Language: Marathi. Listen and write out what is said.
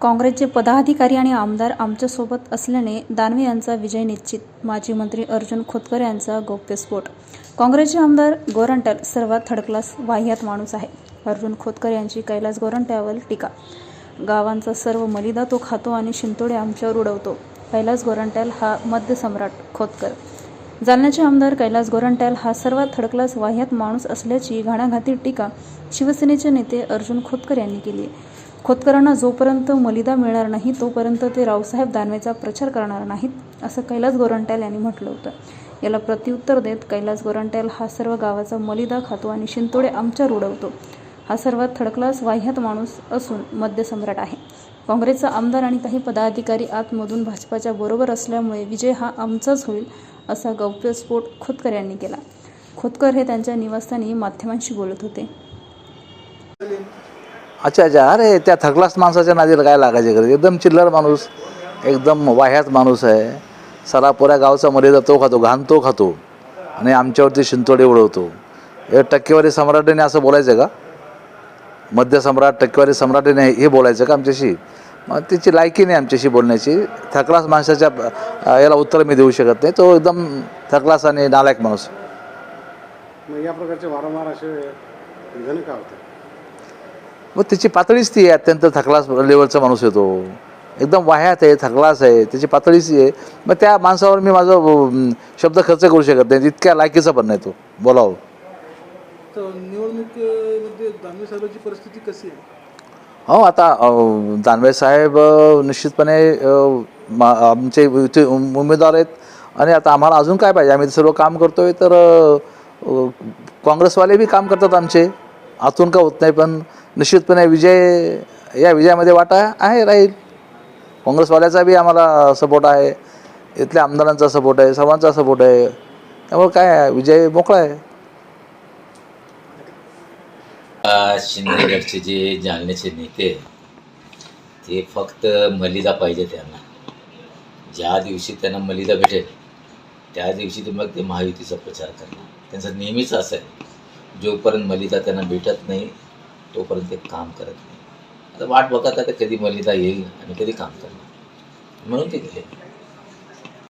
काँग्रेसचे पदाधिकारी आणि आमदार आमच्यासोबत असल्याने दानवे यांचा विजय निश्चित. माजी मंत्री अर्जुन खोतकर यांचा गौप्यस्फोट काँग्रेसचे आमदार गोरंट्याल सर्वात थर्ड वाह्यात माणूस आहे. अर्जुन खोतकर यांची कैलास गोरंट्यावर टीका. गावांचा सर्व मलिदा तो खातो आणि शिंतोडे आमच्यावर उडवतो. कैलास गोरंट्याल हा मध्यसम्राट खोतकर. जालन्याचे आमदार कैलास गोरंट्याल हा सर्वात थडकलास वाह्यात माणूस असल्याची घाणाघाती टीका शिवसेनेचे नेते अर्जुन खोतकर यांनी केली आहे. खोतकरांना जोपर्यंत मलिदा मिळणार नाही तोपर्यंत ते रावसाहेब दानवेचा प्रचार करणार नाहीत असं कैलास गोरंट्याल यांनी म्हटलं होतं. याला प्रत्युत्तर देत कैलास गोरंट्याल हा सर्व गावाचा मलिदा खातो आणि शिंतोडे आमच्यावर उडवतो. हा सर्वात थडकलास वाह्यात माणूस असून मध्यसम्राट आहे. काँग्रेसचा आमदार आणि काही पदाधिकारी आतमधून भाजपाच्या बरोबर असल्यामुळे विजय हा आमचाच होईल असा गौप्यस्फोट खोतकर यांनी केला. खोतकर हे त्यांच्या निवासस्थानी माध्यमांशी बोलत होते. अच्छा अच्छा. अरे त्या थकलास माणसाच्या नादीला काय लागायचे गरज? एकदम चिल्लर माणूस एकदम वाह्यात माणूस आहे. सरापुऱ्या गावचा मर्यादा तो खातो घाण तो खातो. आणि आमच्यावरती शिंतोडे उडवतो. हे टक्केवारी सम्राटाने असं बोलायचं का? मध्य सम्राट टक्केवारी सम्राटाने हे बोलायचं का आमच्याशी? मग तिची लायकी नाही आमच्याशी बोलण्याची. थकलास माणसाच्या याला उत्तर मी देऊ शकत नाही. तो एकदम थकलास आणि नालायक माणूस. या प्रकारचे वारंवार असे का होते मग त्याची पातळीच ती आहे अत्यंत थकलास लेवलचा माणूस येतो एकदम वाह्यात आहे थकलास आहे त्याची पातळीच आहे. मग त्या माणसावर मी माझं शब्द खर्च करू शकत नाही इतक्या लायकीचा पण नाही तो. बोलावं. निवडणुकीमध्ये परिस्थिती कशी आहे? हो आता दानवे साहेब निश्चितपणे आमचे इथे उम- उमेदवार आहेत. आणि आता आम्हाला अजून काय पाहिजे? आम्ही सर्व काम करतोय तर काँग्रेसवाले बी काम करतात आमचे. आतून का होत नाही पण निश्चितपणे विजय या विजयामध्ये वाटा आहे राहील. काँग्रेसवाल्याचा बी आम्हाला सपोर्ट आहे. इथल्या आमदारांचा सपोर्ट आहे सर्वांचा सपोर्ट आहे. त्यामुळे काय आहे, विजय मोकळा आहे. शिंदेगडचे जे जालन्याचे नेते ते फक्त मलिदा पाहिजे त्यांना. ज्या दिवशी त्यांना मलिदा भेटेल त्या दिवशी ते मग ते महायुतीचा प्रचार करणार. त्यांचं नेहमीच असं आहे. जोपर्यंत मलिदा त्यांना भेटत नाही तोपर्यंत ते काम करत नाही. आता वाट बघत आता कधी मलिदा येईल आणि कधी काम करणार? म्हणून ते गेले.